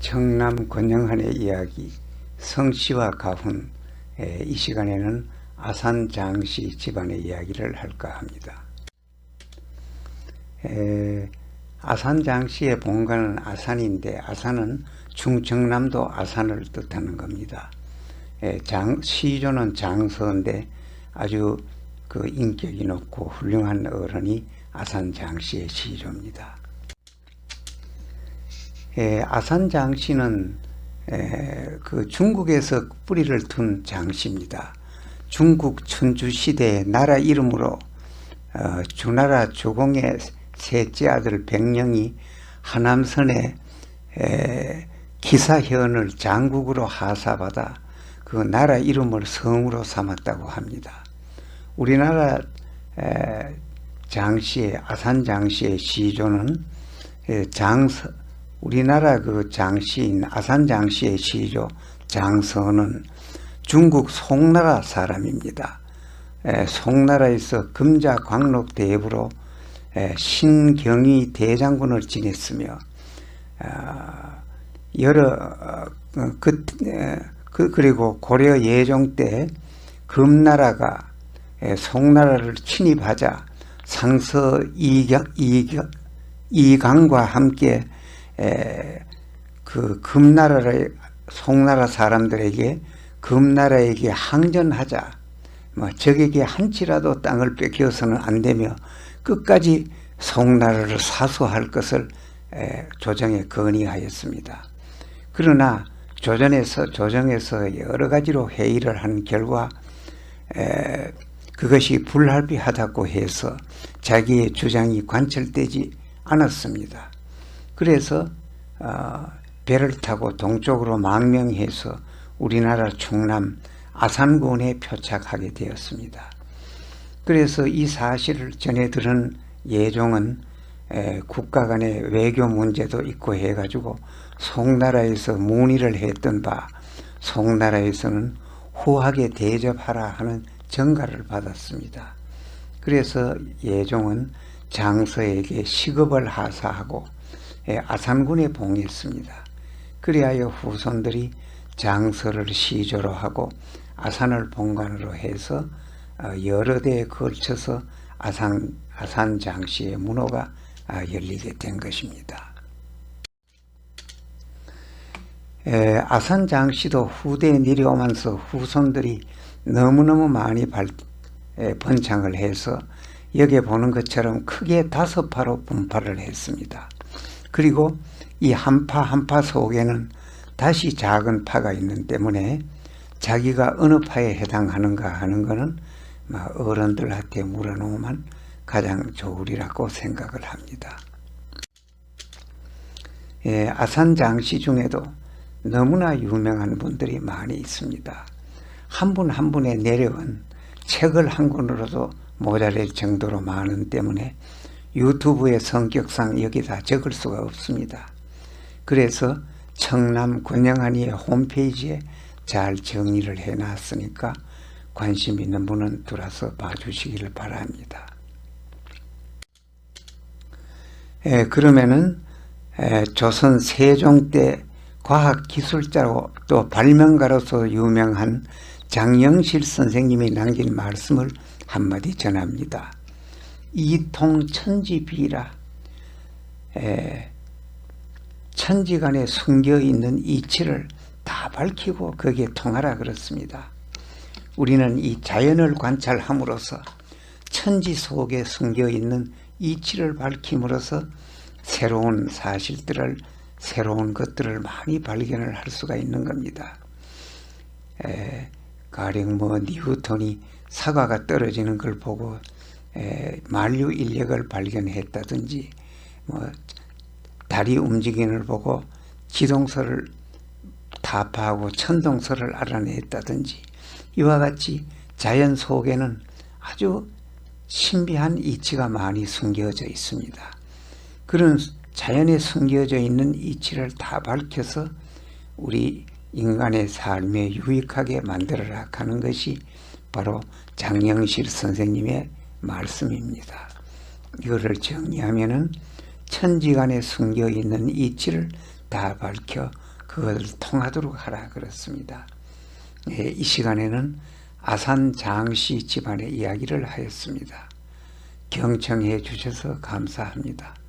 청남 권영한의 이야기 성씨와 가훈 에, 이 시간에는 아산 장씨 집안의 이야기를 할까 합니다. 에, 아산 장씨의 본가는 아산인데 아산은 충청남도 아산을 뜻하는 겁니다. 에, 장, 시조는 장서인데 아주 그 인격이 높고 훌륭한 어른이 아산 장씨의 시조입니다. 에, 아산 장씨는 에, 그 중국에서 뿌리를 둔 장씨입니다. 중국 천주 시대의 나라 이름으로 어, 주나라 주공의 셋째 아들 백령이 하남선에 에, 기사현을 장국으로 하사받아 그 나라 이름을 성으로 삼았다고 합니다. 우리나라 에, 장씨의 아산 장씨의 시조는 에, 장서 우리나라 그 장씨인 아산 장씨의 시조 장서는 중국 송나라 사람입니다. 에, 송나라에서 금자 광록 대부로 에, 신경위 대장군을 지냈으며 아, 여러 어, 그, 에, 그 그리고 고려 예종 때 금나라가 에, 송나라를 침입하자 상서 이경, 이경, 이강과 함께 에, 그 금나라를 송나라 사람들에게 금나라에게 항전하자 뭐 적에게 한치라도 땅을 뺏겨서는 안 되며 끝까지 송나라를 사수할 것을 에, 조정에 건의하였습니다. 그러나 조정에서 조정에서 여러 가지로 회의를 한 결과 에, 그것이 불합리하다고 해서 자기의 주장이 관철되지 않았습니다. 그래서 어, 배를 타고 동쪽으로 망명해서 우리나라 충남 아산군에 표착하게 되었습니다. 그래서 이 사실을 전해 들은 예종은 에, 국가 간의 외교 문제도 있고 해가지고 송나라에서 문의를 했던 바 송나라에서는 후하게 대접하라 하는 전가를 받았습니다. 그래서 예종은 장서에게 시급을 하사하고 에, 아산군에 봉했습니다. 그리하여 후손들이 장서를 시조로 하고 아산을 본관으로 해서 어, 여러 대에 걸쳐서 아산, 아산 장씨의 문호가 아, 열리게 된 것입니다. 에, 아산 장씨도 후대에 내려오면서 후손들이 너무너무 많이 발, 에, 번창을 해서 여기에 보는 것처럼 크게 다섯 파로 분파를 했습니다. 그리고 이 한 파 한 파 속에는 다시 작은 파가 있는 때문에 자기가 어느 파에 해당하는가 하는 것은 어른들한테 물어놓으면 가장 좋으리라고 생각을 합니다. 예, 아산 장씨 중에도 너무나 유명한 분들이 많이 있습니다. 한 분한 분의 내력은 책을 한 권으로도 모자랄 정도로 많은 때문에 유튜브의 성격상 여기다 적을 수가 없습니다. 그래서 청남 권영한이의 홈페이지에 잘 정리를 해놨으니까 관심 있는 분은 들어서 봐주시기를 바랍니다. 에, 그러면은 에, 조선 세종 때 과학기술자로 또 발명가로서 유명한 장영실 선생님이 남긴 말씀을 한마디 전합니다. 이통천지비라 에, 천지간에 숨겨 있는 이치를 다 밝히고 거기에 통하라 그렇습니다. 우리는 이 자연을 관찰함으로써 천지 속에 숨겨 있는 이치를 밝힘으로써 새로운 사실들을 새로운 것들을 많이 발견을 할 수가 있는 겁니다. 에, 가령 뭐 뉴턴이 사과가 떨어지는 걸 보고 에, 만류 인력을 발견했다든지 뭐 달이 걸 보고 지동설을 타파하고 천동설을 알아냈다든지 이와 같이 자연 속에는 아주 신비한 이치가 많이 숨겨져 있습니다. 그런 자연에 숨겨져 있는 이치를 다 밝혀서 우리 인간의 삶에 유익하게 만들어라 하는 것이 바로 장영실 선생님의 말씀입니다. 이거를 정리하면은 천지간에 숨겨 있는 이치를 다 밝혀 그걸 통하도록 하라 그렇습니다. 예, 이 시간에는 아산 장씨 집안의 이야기를 하였습니다. 경청해 주셔서 감사합니다.